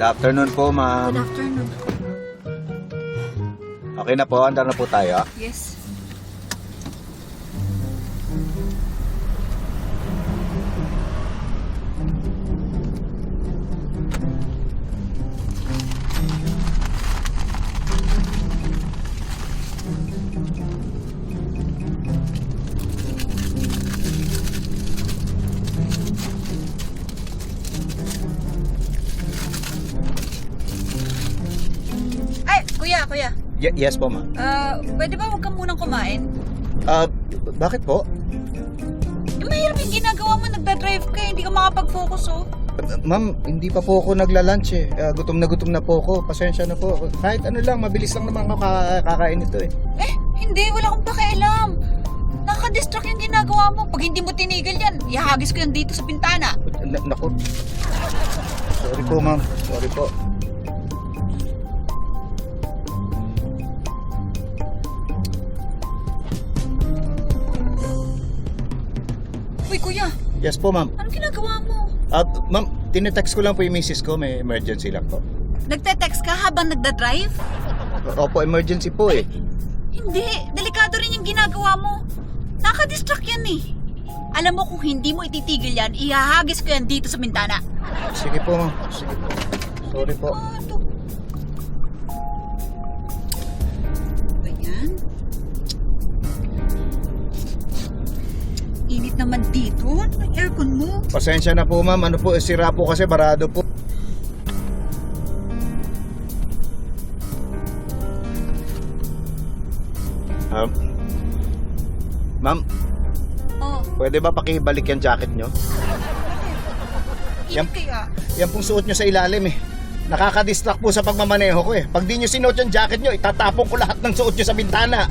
Good afternoon po, ma'am. Good afternoon. Okay na po, andar na po tayo. Yes. Kuya, kuya. Y- yes po, ma'am. Ah, pwede ba huwag ka munang kumain? Ah, bakit po? Eh, mahirap yung ginagawa mo, nagda-drive ka, hindi ka makapag-focus oh. Ma'am, hindi pa po ako nagla-lunch eh. Ah, gutom na gutom na po ako. Pasensya na po. Kahit ano lang, mabilis lang naman ako kaka- kakain ito eh. Eh, hindi, wala akong pakialam. Nakaka-distract yung ginagawa mo. Pag hindi mo tinigil yan, ihagis ko yan dito sa pintana. Na- naku. Sorry po, ma'am. Sorry po. Uy, kuya, Yes po, ma'am. anong ginagawa mo? Ah, ma'am, tinetext ko lang po yung misis ko. May emergency lang po. Nagte-text ka habang nagda-drive? Opo, emergency po eh. Hindi, delikado rin yung ginagawa mo. Nakaka-distract yan eh. Alam mo kung hindi mo ititigil yan, ihahagis ko yan dito sa pintana. Sige po, ma'am. Sige po. Sorry po. Ano? Ayan. Ano yung aircon mo? Pasensya na po, ma'am. Ano po, sira po kasi barado po. Um, ma'am, Oh, pwede ba pakibalik yung jacket nyo? Yan- kaya. Yan pong suot nyo sa ilalim eh. Nakaka-distract po sa pagmamaneho ko eh. Pag di nyo sinuot yung jacket nyo, itatapon ko lahat ng suot nyo sa bintana.